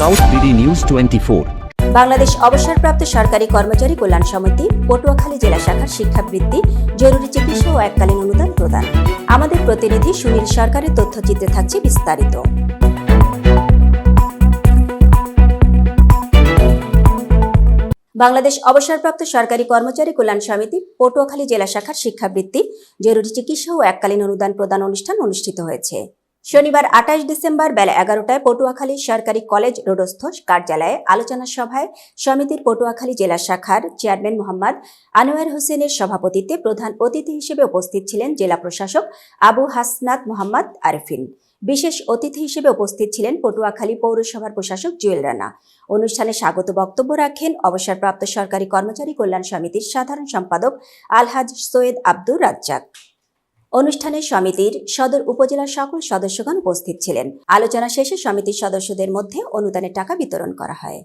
South BD News twenty Bangladesh অবসরপ্রাপ্ত সরকারি কর্মচারী কল্যাণ সমিতি, পটুয়াখালী জেলা শাখার শিক্ষাবৃত্তি, জরুরি চিকিৎসা ও এককালীন অনুদান প্রদান। আমাদের প্রতিনিধি সুনীল সরকারের তথ্যচিত্রে থাকছে বিস্তারিত। বাংলাদেশ অবসরপ্রাপ্ত সরকারি কর্মচারী কল্যাণ সমিতি, পটুয়াখালী জেলা শাখার শিক্ষাবৃত্তি, জরুরি চিকিৎসা ও এককালীন অনুদান প্রদান অনুষ্ঠান অনুষ্ঠিত হয়েছে। শনিবার আঠাশ ডিসেম্বর বেলা এগারোটায় পটুয়াখালী সরকারি কলেজ রোডস্থ কার্যালয়ে আলোচনা সভায় সমিতির পটুয়াখালী জেলা শাখার চেয়ারম্যান মোহাম্মদ আনোয়ার হোসেনের সভাপতিত্বে প্রধান অতিথি হিসেবে উপস্থিত ছিলেন জেলা প্রশাসক আবু হাসনাত মোহাম্মদ আরফিন। বিশেষ অতিথি হিসেবে উপস্থিত ছিলেন পটুয়াখালী পৌরসভার প্রশাসক জুয়েল রানা। অনুষ্ঠানে স্বাগত বক্তব্য রাখেন অবসরপ্রাপ্ত সরকারি কর্মচারী কল্যাণ সমিতির সাধারণ সম্পাদক আলহাজ সৈয়দ আব্দুর রাজ্জাক। অনুষ্ঠানে সমিতির সদর উপজেলার সকল সদস্যগণ উপস্থিত ছিলেন। আলোচনা শেষে সমিতির সদস্যদের মধ্যে অনুদানের টাকা বিতরণ করা হয়।